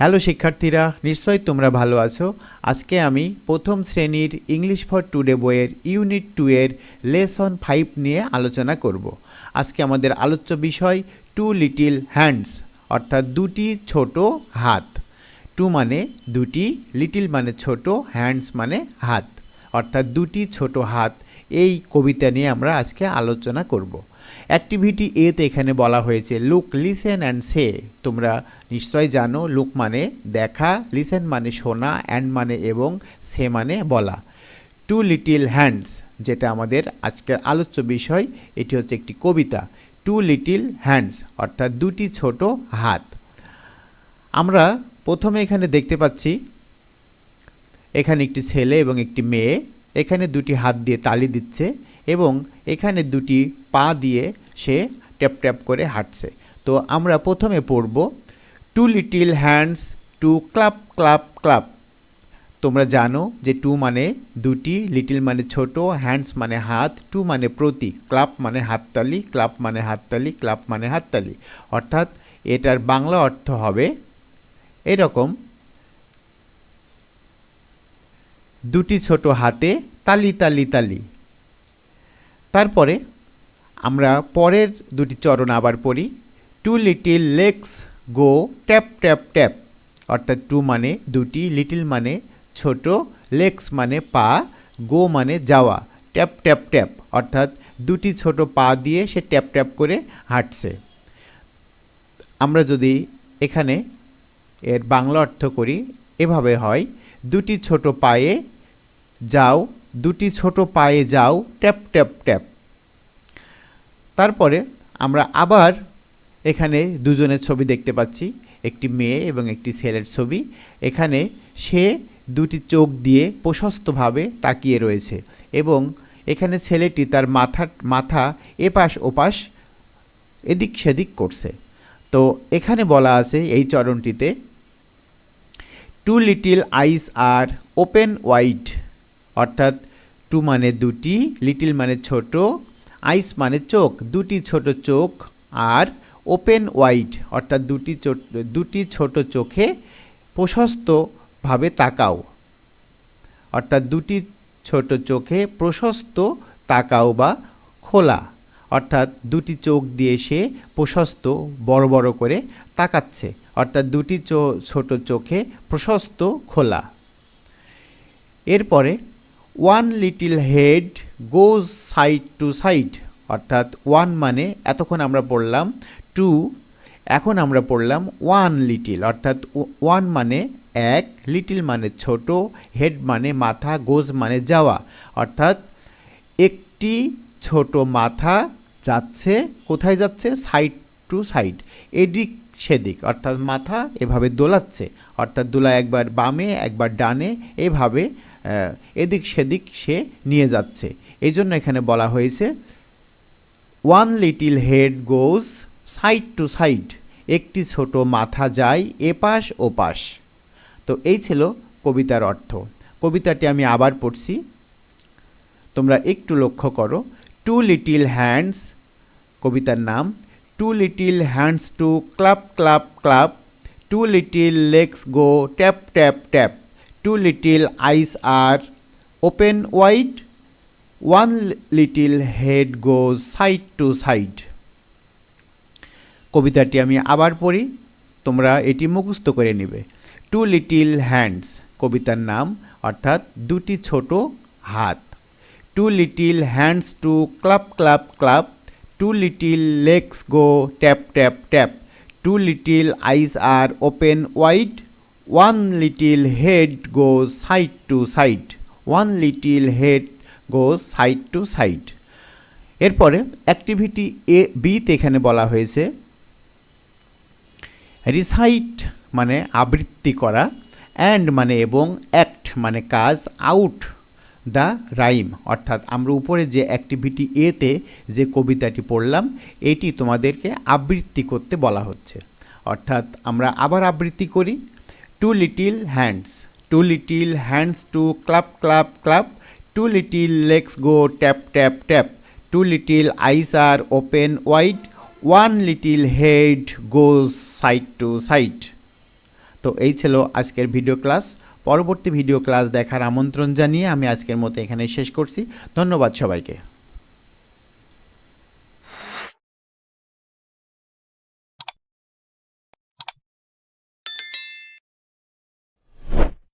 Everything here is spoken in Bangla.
হ্যালো শিক্ষার্থীরা, নিশ্চয়ই তোমরা ভালো আছো। আজকে আমি প্রথম শ্রেণির ইংলিশ ফর টুডে বইয়ের ইউনিট টু এর লেসন ফাইভ নিয়ে আলোচনা করব। আজকে আমাদের আলোচ্য বিষয় টু লিটিল হ্যান্ডস অর্থাৎ দুটি ছোট হাত। টু মানে দুটি লিটিল মানে ছোট হ্যান্ডস মানে হাত। অর্থাৎ দুটি ছোট হাত, এই কবিতা নিয়ে আমরা আজকে আলোচনা করব। অ্যাক্টিভিটি এতে এখানে বলা হয়েছে লুক লিসেন অ্যান্ড সে তোমরা নিশ্চয় জানো লুক মানে দেখা লিসেন মানে শোনা অ্যান্ড মানে এবং সে মানে বলা। টু লিটিল হ্যান্ডস যেটা আমাদের আজকের আলোচ্য বিষয়, এটি হচ্ছে একটি কবিতা। টু লিটিল হ্যান্ডস অর্থাৎ দুটি ছোট হাত। আমরা প্রথমে এখানে দেখতে পাচ্ছি, এখানে একটি ছেলে এবং একটি মেয়ে, এখানে দুটি হাত দিয়ে তালি দিচ্ছে এবং এখানে দুটি পা দিয়ে সে ট্যাপ ট্যাপ করে হাঁটছে। তো আমরা প্রথমে পড়ব two little hands two clap clap clap তোমরা জানো যে টু মানে দুটি লিটিল মানে ছোট হ্যান্ডস মানে হাত টু মানে প্রতীক ক্লাব মানে হাততালি ক্লাব মানে হাততালি ক্লাব মানে হাততালি। অর্থাৎ এটার বাংলা অর্থ হবে এরকম, দুটি ছোট হাতে তালি তালি তালি। তারপরে আমরা পরের দুটি চরণ আবার পড়ি। Two little legs go tap tap tap অর্থাৎ টু মানে দুটি লিটিল মানে ছোট লেগস মানে পা গো মানে যাওয়া। ট্যাপ ট্যাপ ট্যাপ অর্থাৎ দুটি ছোট পা দিয়ে সে ট্যাপ ট্যাপ করে হাঁটছে। আমরা যদি এখানে এর বাংলা অর্থ করি, এভাবে হয়, দুটি ছোট পায়ে যাও, দুটি ছোট পায়ে যাও ট্যাপ ট্যাপ ট্যাপ তারপরে আমরা আবার এখানে দুজনের ছবি দেখতে পাচ্ছি, একটি মেয়ে এবং একটি ছেলের ছবি। এখানে সে দুটি চোখ দিয়ে প্রশস্তভাবে তাকিয়ে রয়েছে এবং এখানে ছেলেটি তার মাথা মাথা এপাশ ওপাশ এদিক সেদিক করছে। তো এখানে বলা আছে এই চরণটিতে two little eyes are open wide অর্থাৎ টু মানে দুটি লিটিল মানে ছোট আইস মানে চোখ, দুটি ছোট চোখ আর ওপেন ওয়াইড, অর্থাৎ দুটি দুটি ছোট চোখে প্রশস্তভাবে তাকাও। অর্থাৎ দুটি ছোট চোখে প্রশস্ত তাকাও বা খোলা, অর্থাৎ দুটি চোখ দিয়ে সে প্রশস্ত, বড় বড় করে তাকাচ্ছে, অর্থাৎ দুটি ছোট চোখে প্রশস্ত, খোলা। এরপরে one little head goes side to side অর্থাৎ ওয়ান মানে এতক্ষণ আমরা পড়লাম টু এখন আমরা পড়লাম ওয়ান লিটিল অর্থাৎ ওয়ান মানে এক লিটিল মানে ছোট হেড মানে মাথা গোজ মানে যাওয়া, অর্থাৎ একটি ছোট মাথা যাচ্ছে, কোথায় যাচ্ছে? সাইড টু সাইড এদিক সেদিক, অর্থাৎ মাথা এভাবে দোলাচ্ছে, অর্থাৎ দোলা একবার বামে, একবার ডানে, এভাবে এদিক সেদিক সে নিয়ে যাচ্ছে। এই জন্য এখানে বলা হয়েছে one little head goes side to side একটি ছোট মাথা যায় এপাশ ওপাশ। তো এই ছিল কবিতার অর্থ। কবিতাটি আমি আবার পড়ছি। তোমরা একটু লক্ষ্য করো টু লিটিল হ্যান্ডস কবিতার নাম two little hands two clap clap clap two little legs go tap tap tap two little eyes are open wide one little head goes side to side কবিতাটি আমি আবার পড়ি, তোমরা এটি মুখস্থ করে নেবে। টু লিটিল হ্যান্ডস কবিতার নাম, অর্থাৎ দুটি ছোট হাত। Two little hands two clap clap clap two little legs go tap tap tap two little eyes are open wide one little head goes side to side one little head goes side to side এরপরে অ্যাক্টিভিটি এ বিতে এখানে বলা হয়েছে রিসাইট মানে আবৃত্তি করা অ্যান্ড মানে এবং অ্যাক্ট মানে কাজ আউট দ্য রাইম অর্থাৎ আমরা উপরে যে অ্যাক্টিভিটি এতে যে কবিতাটি পড়লাম, এটি তোমাদেরকে আবৃত্তি করতে বলা হচ্ছে। অর্থাৎ আমরা আবার আবৃত্তি করি two little hands two little hands two clap clap clap two little legs go tap tap tap two little eyes are open wide one little head goes side to side তো এই ছিল আজকের ভিডিও ক্লাস পরবর্তী ভিডিও ক্লাস দেখার আমন্ত্রণ জানিয়ে আমি আজকের মতো এখানে শেষ করছি। ধন্যবাদ সবাইকে।